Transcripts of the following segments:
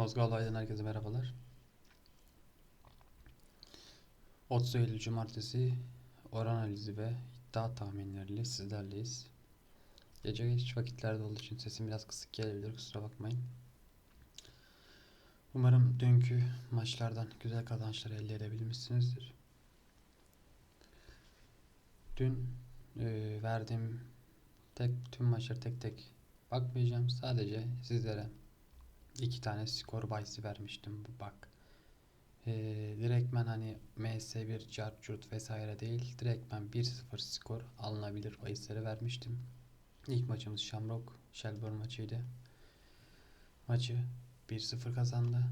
Ozga Olay'dan herkese merhabalar. 30 Eylül Cumartesi oran analizi ve iddia tahminleriyle sizlerleyiz. Gece geç vakitlerde olduğu için sesim biraz kısık gelebilir kusura bakmayın. Umarım dünkü maçlardan güzel kazançlar elde edebilmişsinizdir. Dün e, verdiğim tek tüm maçları tek tek bakmayacağım. Sadece sizlere iki tane skor bahisi vermiştim bu bak. Ee, direktmen hani MS1, Carchurt vesaire değil. Direktmen 1-0 skor alınabilir bahisleri vermiştim. İlk maçımız Shamrock Shelbourne maçıydı. Maçı 1-0 kazandı.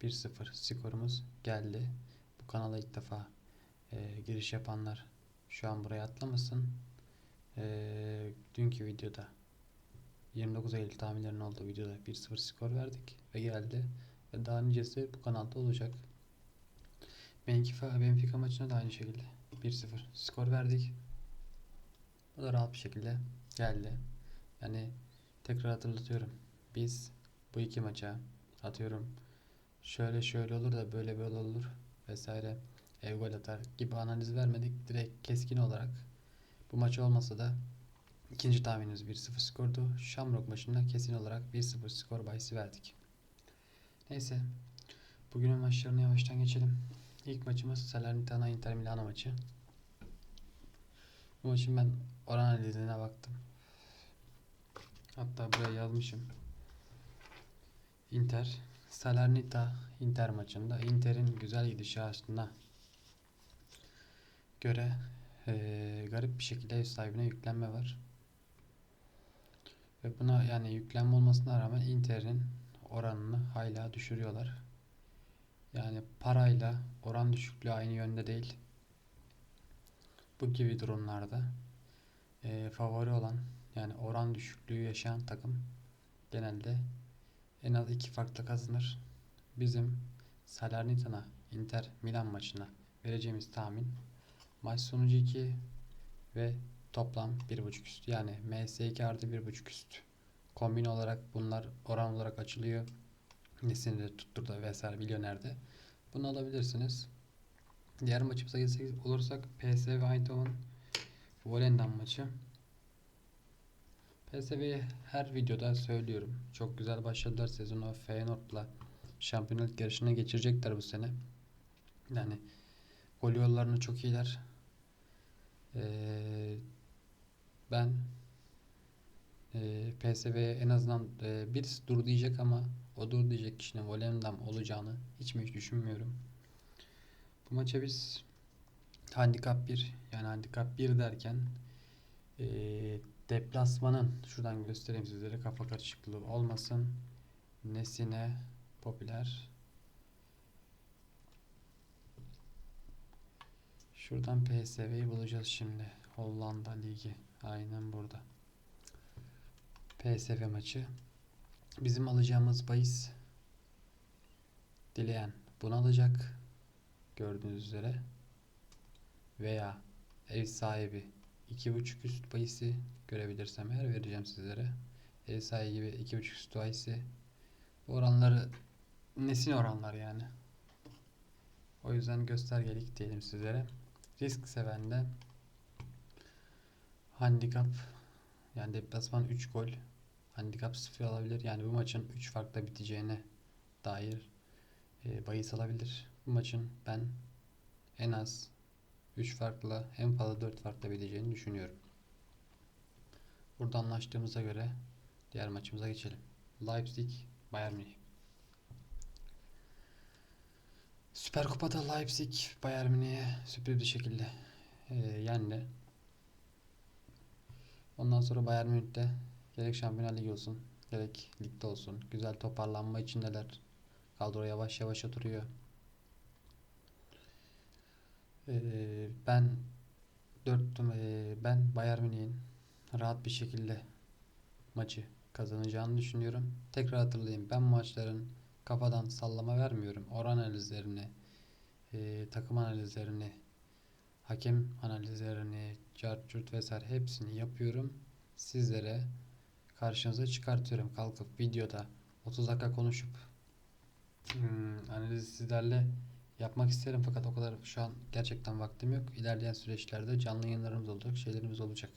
1-0 skorumuz geldi. Bu kanala ilk defa e, giriş yapanlar şu an buraya atlamasın. E, dünkü videoda 29 Eylül tahminlerinin olduğu videoda 1-0 skor verdik ve geldi. Ve daha nicesi bu kanalda olacak. Benfica, Benfica maçına da aynı şekilde 1-0 skor verdik. Bu da rahat bir şekilde geldi. Yani tekrar hatırlatıyorum. Biz bu iki maça atıyorum şöyle şöyle olur da böyle böyle olur vesaire ev gol atar gibi analiz vermedik. Direkt keskin olarak bu maç olmasa da İkinci tahminimiz 1-0 skordu. Shamrock maçında kesin olarak 1-0 skor bahisi verdik. Neyse. Bugünün maçlarına yavaştan geçelim. İlk maçımız Salernitana Inter Milano maçı. Bu maçın ben oran analizine baktım. Hatta buraya yazmışım. Inter Salernita Inter maçında Inter'in güzel gidişatına göre ee, garip bir şekilde ev sahibine yüklenme var. Ve buna yani yüklenme olmasına rağmen Inter'in oranını hala düşürüyorlar. Yani parayla oran düşüklüğü aynı yönde değil. Bu gibi durumlarda e, favori olan yani oran düşüklüğü yaşayan takım genelde en az iki farklı kazanır. Bizim Salernitana Inter Milan maçına vereceğimiz tahmin maç sonucu 2 ve Toplam 1.5 üst. Yani MS2 artı 1.5 üst. Kombin olarak bunlar oran olarak açılıyor. Nesinde tutturda vesaire milyoner'de. Bunu alabilirsiniz. Diğer maçımıza geçecek olursak PSV Eindhoven Volendam maçı. PSV'yi her videoda söylüyorum. Çok güzel başladılar sezonu. Feyenoord'la şampiyonluk yarışına geçirecekler bu sene. Yani gol yollarını çok iyiler. Ee, ben e, PSV'ye en azından e, birisi dur diyecek ama o dur diyecek kişinin Volendam olacağını hiç mi hiç düşünmüyorum. Bu maça biz handikap 1 yani handikap 1 derken e, deplasmanın şuradan göstereyim sizlere kafa karışıklığı olmasın. Nesine popüler Şuradan PSV'yi bulacağız şimdi. Hollanda Ligi. Aynen burada. PSV maçı. Bizim alacağımız bahis dileyen bunu alacak. Gördüğünüz üzere. Veya ev sahibi 2.5 üst bahisi görebilirsem eğer vereceğim sizlere. Ev sahibi gibi 2.5 üst bahisi. Bu oranları nesin oranlar yani. O yüzden göstergelik diyelim sizlere. Risk seven de handikap yani deplasman 3 gol handikap 0 alabilir. Yani bu maçın 3 farkla biteceğine dair e, bahis alabilir. Bu maçın ben en az 3 farkla en fazla 4 farkla biteceğini düşünüyorum. Burada anlaştığımıza göre diğer maçımıza geçelim. Leipzig Bayern Münih. Süper Kupa'da Leipzig Bayern Münih'e sürpriz bir şekilde e, yendi. Ondan sonra Bayern Münih'te gerek Şampiyonlar Ligi olsun gerek ligde olsun güzel toparlanma içindeler. Kadro yavaş yavaş oturuyor. Ee, ben 4 e, ben Bayern Münih'in rahat bir şekilde maçı kazanacağını düşünüyorum. Tekrar hatırlayayım. Ben maçların kafadan sallama vermiyorum. Oran analizlerini, e, takım analizlerini hakem analizlerini, cart vesaire hepsini yapıyorum. Sizlere karşınıza çıkartıyorum. Kalkıp videoda 30 dakika konuşup Hmm, analizi sizlerle yapmak isterim fakat o kadar şu an gerçekten vaktim yok. İlerleyen süreçlerde canlı yayınlarımız olacak, şeylerimiz olacak.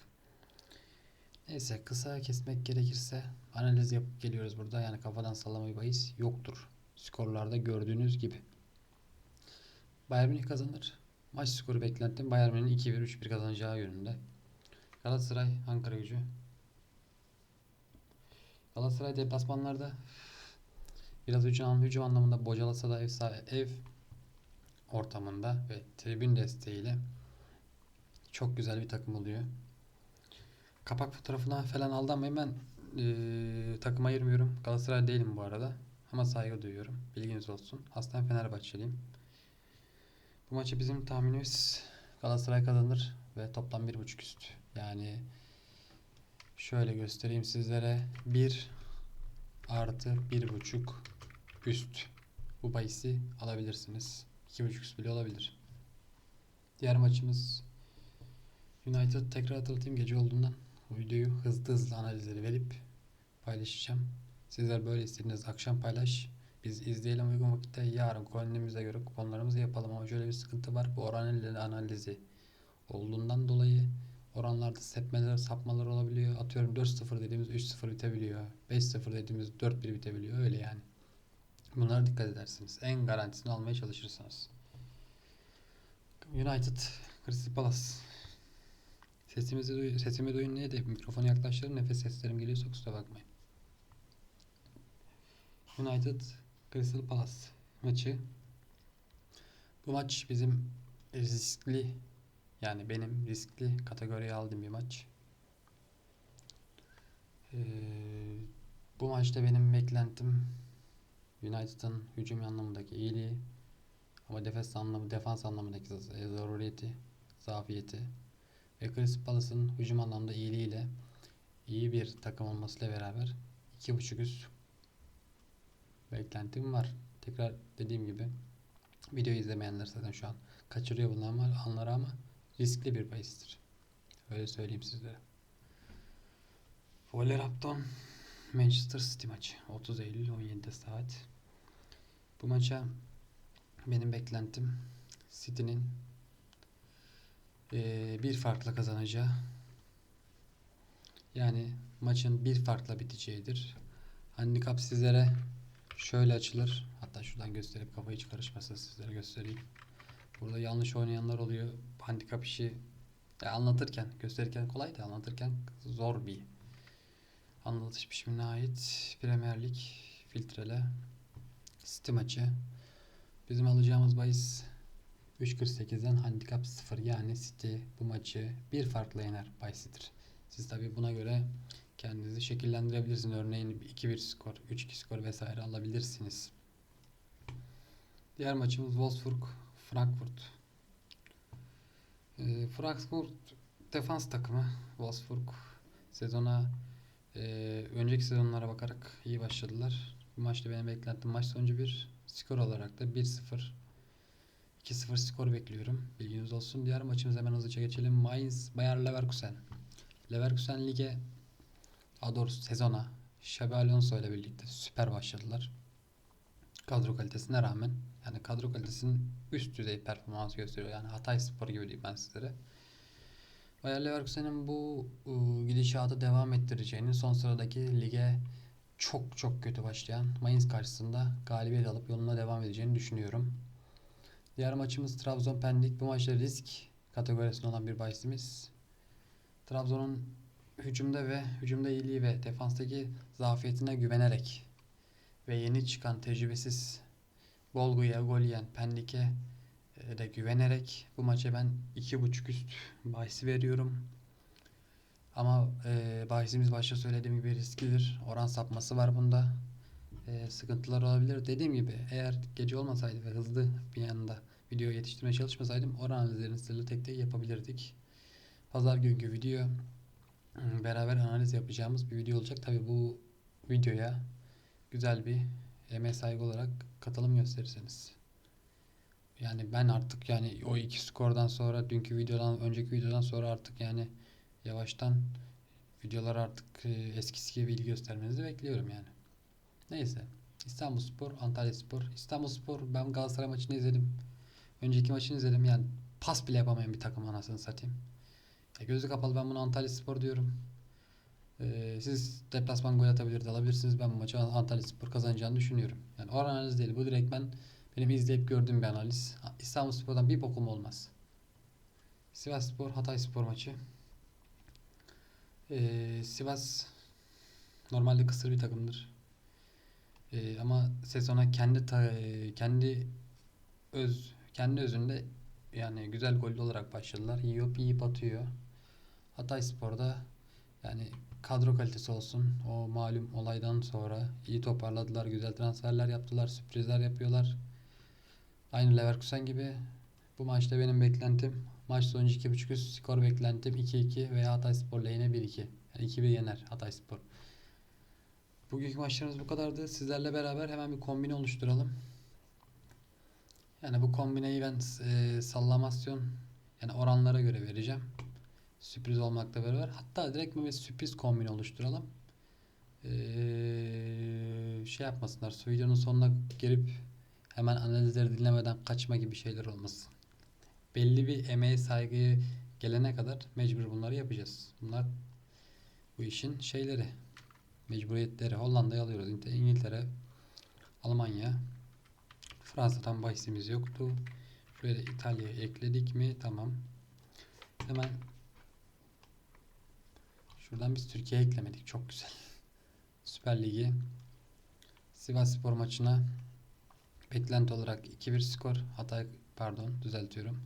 Neyse kısa kesmek gerekirse analiz yapıp geliyoruz burada. Yani kafadan sallama bir bahis yoktur. Skorlarda gördüğünüz gibi. Bayern Münih kazanır. Maç skoru beklentim Bayern Münih'in 2-1 3-1 kazanacağı yönünde. Galatasaray Ankara Gücü. Galatasaray deplasmanlarda biraz hücum, hücum anlamında bocalasa da ev, ev ortamında ve tribün desteğiyle çok güzel bir takım oluyor. Kapak fotoğrafına falan aldanmayın ben eee takım ayırmıyorum. Galatasaray değilim bu arada ama saygı duyuyorum. Bilginiz olsun. Aslen Fenerbahçeliyim. Bu maçı bizim tahminimiz Galatasaray kazanır ve toplam 1.5 üst. Yani şöyle göstereyim sizlere 1 artı 1.5 üst. Bu bahisi alabilirsiniz. 2.5 üst bile olabilir. Diğer maçımız United tekrar hatırlatayım gece olduğundan videoyu hızlı hızlı analizleri verip paylaşacağım. Sizler böyle istediğiniz akşam paylaş. Biz izleyelim uygun vakitte yarın kendimize göre kuponlarımızı yapalım ama şöyle bir sıkıntı var. Bu oran analizi olduğundan dolayı oranlarda sepmeler, sapmalar olabiliyor. Atıyorum 4-0 dediğimiz 3-0 bitebiliyor. 5-0 dediğimiz 4-1 bitebiliyor. Öyle yani. Bunlara dikkat edersiniz. En garantisini almaya çalışırsınız. United, Crystal Palace. Sesimizi duy sesimi duyun diye de mikrofonu yaklaştırın. Nefes seslerim geliyorsa kusura bakmayın. United, Crystal Palace maçı. Bu maç bizim riskli yani benim riskli kategoriye aldığım bir maç. Ee, bu maçta benim beklentim United'ın hücum anlamındaki iyiliği ama defans anlamı defans anlamındaki zaruriyeti, zafiyeti ve Crystal Palace'ın hücum anlamda iyiliğiyle iyi bir takım olmasıyla beraber 2.5 üst beklentim var. Tekrar dediğim gibi videoyu izlemeyenler zaten şu an kaçırıyor bunlar ama anları ama riskli bir bahistir. Öyle söyleyeyim sizlere. Wolverhampton Manchester City maçı 30 Eylül 17 saat. Bu maça benim beklentim City'nin eee, bir farkla kazanacağı yani maçın bir farkla biteceğidir. Handikap sizlere şöyle açılır. Hatta şuradan gösterip kafayı hiç karışmasın sizlere göstereyim. Burada yanlış oynayanlar oluyor. Handikap işi ya anlatırken, gösterirken kolay da anlatırken zor bir anlatış biçimine ait Premier Lig filtrele City maçı. Bizim alacağımız bahis 3.48'den handikap 0 yani City bu maçı bir farkla yener bahisidir. Siz tabi buna göre kendinizi şekillendirebilirsiniz. Örneğin 2-1 skor, 3-2 skor vesaire alabilirsiniz. Diğer maçımız Wolfsburg Frankfurt. Ee, Frankfurt defans takımı. Wolfsburg sezona e, önceki sezonlara bakarak iyi başladılar. Bu maçta benim beklentim maç sonucu bir skor olarak da 1-0 2-0 skor bekliyorum. Bilginiz olsun. Diğer maçımıza hemen hızlıca geçelim. Mainz Bayer Leverkusen. Leverkusen lige daha doğrusu sezona Xabi Alonso ile birlikte süper başladılar. Kadro kalitesine rağmen yani kadro kalitesinin üst düzey performans gösteriyor. Yani Hatay Spor gibi diyeyim ben sizlere. Bayer Leverkusen'in bu ıı, gidişatı devam ettireceğini son sıradaki lige çok çok kötü başlayan Mainz karşısında galibiyet alıp yoluna devam edeceğini düşünüyorum. Diğer maçımız Trabzon Pendik. Bu maçta risk kategorisinde olan bir bahisimiz. Trabzon'un hücumda ve hücumda iyiliği ve defanstaki zafiyetine güvenerek ve yeni çıkan tecrübesiz Golgu'ya gol yiyen Pendik'e e, de güvenerek bu maça ben 2.5 üst bahisi veriyorum. Ama e, bahisimiz başta söylediğim gibi risklidir. Oran sapması var bunda. E, sıkıntılar olabilir. Dediğim gibi eğer gece olmasaydı ve hızlı bir yanda video yetiştirmeye çalışmasaydım oran analizlerini sizlerle tek tek yapabilirdik. Pazar günkü video beraber analiz yapacağımız bir video olacak. Tabi bu videoya güzel bir emeğe saygı olarak katılım gösterirseniz. Yani ben artık yani o iki skordan sonra dünkü videodan önceki videodan sonra artık yani yavaştan videolar artık e, eskisi gibi ilgi göstermenizi bekliyorum yani. Neyse. İstanbulspor, Antalyaspor. İstanbulspor ben Galatasaray maçını izledim. Önceki maçını izledim. Yani pas bile yapamayan bir takım anasını satayım. Ya gözü kapalı ben bunu Antalyaspor diyorum. Ee, siz deplasman gol atabilir de alabilirsiniz. Ben bu maçı Antalyaspor kazanacağını düşünüyorum. Yani oran analiz değil. Bu direkt ben benim izleyip gördüğüm bir analiz. İstanbulspor'dan bir bokum olmaz. Sivasspor, Hatayspor maçı. Ee, Sivas normalde kısır bir takımdır. Ee, ama sezona kendi ta- e, kendi öz kendi özünde yani güzel gollü olarak başladılar. Yiyip yiyip atıyor. Hatayspor'da yani kadro kalitesi olsun. O malum olaydan sonra iyi toparladılar. Güzel transferler yaptılar. Sürprizler yapıyorlar. Aynı Leverkusen gibi. Bu maçta benim beklentim maç sonucu 2.5 üst skor beklentim 2-2 veya Hatayspor lehine 1-2. Yani 2-1 yener Hatayspor. Bugünkü maçlarımız bu kadardı. Sizlerle beraber hemen bir kombine oluşturalım. Yani bu kombineyi ben e, sallamasyon yani oranlara göre vereceğim. Sürpriz olmakla beraber. Hatta direkt bir sürpriz kombine oluşturalım. Ee, şey yapmasınlar. Su videonun sonuna gelip hemen analizleri dinlemeden kaçma gibi şeyler olmasın. Belli bir emeğe saygıya gelene kadar mecbur bunları yapacağız. Bunlar bu işin şeyleri. Mecburiyetleri. Hollanda'yı alıyoruz. İngil- İngiltere, Almanya, Fransa'dan bahisimiz yoktu. Şöyle İtalya'yı ekledik mi? Tamam. Hemen şuradan biz Türkiye eklemedik. Çok güzel. Süper Ligi Sivas Spor maçına beklenti olarak 2-1 skor. Hatay pardon düzeltiyorum.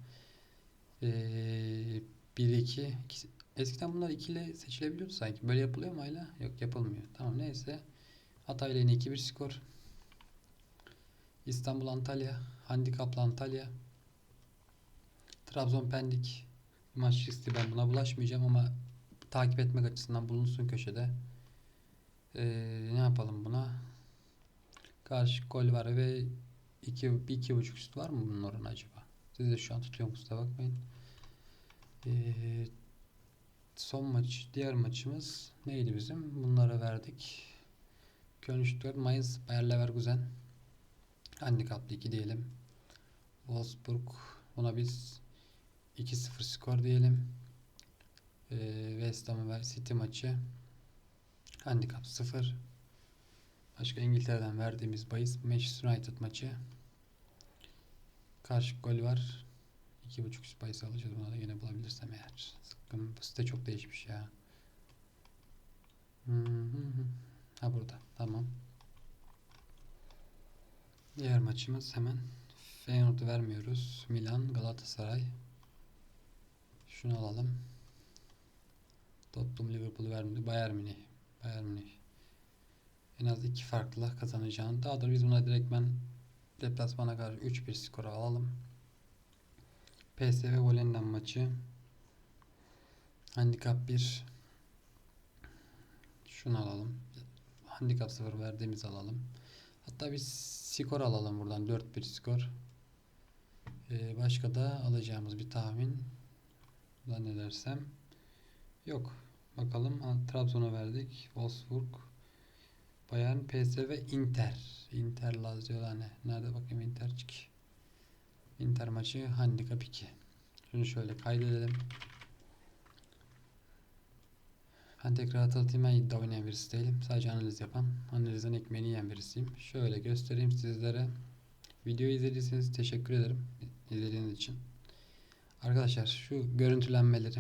Ee, 1-2 ikisi- Eskiden bunlar ikili seçilebiliyordu sanki. Böyle yapılıyor mu hala? Yok yapılmıyor. Tamam neyse. Hatay ile yine 2-1 skor. İstanbul Antalya. Handikaplı Antalya. Trabzon Pendik. Maç listi ben buna bulaşmayacağım ama takip etmek açısından bulunsun köşede. Ee, ne yapalım buna? Karşı gol var ve 2 iki, buçuk üst var mı bunun oranı acaba? Siz de şu an tutuyorum kusura bakmayın. Ee, son maç, diğer maçımız neydi bizim? Bunlara verdik. Köln Stuttgart, Mainz, Bayer Leverkusen. Handikaplı 2 diyelim. Wolfsburg, buna biz 2-0 skor diyelim. Ee, West Ham ve City maçı. Handikap 0. Başka İngiltere'den verdiğimiz bahis Manchester United maçı. Karşı gol var. 2.5 üst bahis alacağız. Buna da yine bulabilirsem eğer. Sıkkın. Site çok değişmiş ya. Ha burada. Tamam. Diğer maçımız hemen Feyenoord'u vermiyoruz. Milan, Galatasaray. Şunu alalım. Tottenham, Liverpool'u vermedi. Bayern Münih. Bayern Münih. En az iki farklı kazanacağını. Daha da biz buna direkt ben deplasmana karşı 3-1 skoru alalım. PSV Volendam maçı. Handikap 1. Şunu alalım. Handikap 0 verdiğimiz alalım. Hatta bir skor alalım buradan. 4-1 skor. Ee, başka da alacağımız bir tahmin. Zannedersem. Yok. Bakalım. Trabzon'a verdik. Wolfsburg. Bayern, PSV Inter. Inter Lazio ne? Nerede bakayım Inter çık. Inter maçı handikap 2. Şunu şöyle kaydedelim. Ben tekrar hatırlatayım ben iddia oynayan birisi değilim. Sadece analiz yapan, analizden ekmeğini yiyen birisiyim. Şöyle göstereyim sizlere. Videoyu izlediyseniz teşekkür ederim izlediğiniz için. Arkadaşlar şu görüntülenmeleri,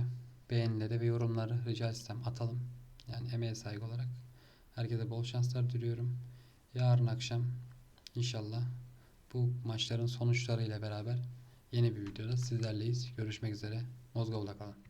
beğenileri ve yorumları rica etsem atalım. Yani emeğe saygı olarak. Herkese bol şanslar diliyorum. Yarın akşam inşallah bu maçların sonuçlarıyla beraber yeni bir videoda sizlerleyiz. Görüşmek üzere. Mozgov'da kalın.